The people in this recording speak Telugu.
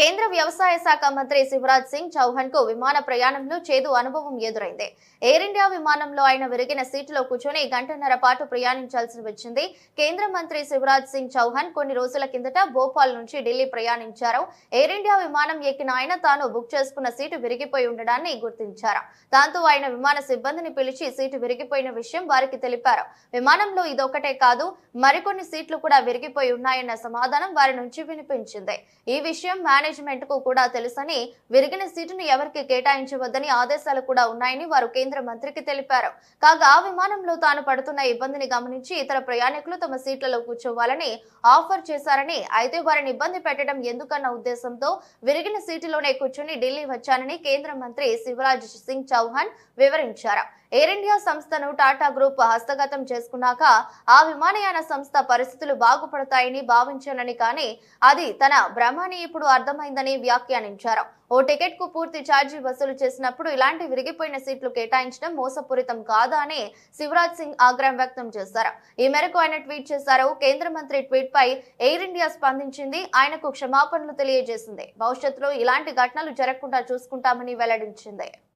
కేంద్ర వ్యవసాయ శాఖ మంత్రి శివరాజ్ సింగ్ చౌహాన్కు విమాన ప్రయాణంలో చేదు అనుభవం ఎదురైంది. ఎయిర్ ఇండియా విమానంలో ఆయన విరిగిన సీటులో కూర్చొని గంటన్నర పాటు ప్రయాణించాల్సి వచ్చింది. కేంద్ర మంత్రి శివరాజ్ సింగ్ చౌహాన్ కొన్ని రోజుల కిందట భోపాల్ నుంచి ఢిల్లీ ప్రయాణించారు. ఎయిర్ ఇండియా విమానం ఎక్కిన ఆయన తాను బుక్ చేసుకున్న సీటు విరిగిపోయి ఉండడాన్ని గుర్తించారు. దాంతో ఆయన విమాన సిబ్బందిని పిలిచి సీటు విరిగిపోయిన విషయం వారికి తెలిపారు. విమానంలో ఇదొకటే కాదు మరికొన్ని సీట్లు కూడా విరిగిపోయి ఉన్నాయన్న సమాధానం వారి నుంచి వినిపించింది. ఈ విషయం మేనేజ్ మేనేజ్మెంట్కు కూడా తెలుసని విరిగిన సీటును ఎవరికి కేటాయించవద్దని ఆదేశాలు కూడా ఉన్నాయని వారు కేంద్ర మంత్రికి తెలిపారు. కాగా ఆ విమానంలో తాను పడుతున్న ఇబ్బందిని గమనించి ఇతర ప్రయాణికులు తమ సీట్లలో కూర్చోవాలని ఆఫర్ చేశారని అయితే వారిని ఇబ్బంది పెట్టడం ఎందుకన్న ఉద్దేశంతో విరిగిన సీటులోనే కూర్చుని ఢిల్లీ వచ్చానని కేంద్ర మంత్రి శివరాజ్ సింగ్ చౌహాన్ వివరించారు. ఎయిర్ ఇండియా సంస్థను టాటా గ్రూప్ హస్తగతం చేసుకున్నాక ఆ విమానయాన సంస్థ పరిస్థితులు బాగుపడతాయని భావించానని కానీ అది తన భ్రమని ఇప్పుడు అర్థమైందని వ్యాఖ్యానించారు. ఓ టికెట్కు పూర్తి ఛార్జీ వసూలు చేసినప్పుడు ఇలాంటి విరిగిపోయిన సీట్లు కేటాయించడం మోసపూరితం కాదా అని శివరాజ్ సింగ్ ఆగ్రహం వ్యక్తం చేశారు. ఈ మేరకు ఆయన ట్వీట్ చేశారు కేంద్ర మంత్రి ట్వీట్ పై ఎయిర్ ఇండియా స్పందించింది ఆయనకు క్షమాపణలు తెలియజేసింది. భవిష్యత్తులో ఇలాంటి ఘటనలు జరగకుండా చూసుకుంటామని వెల్లడించింది.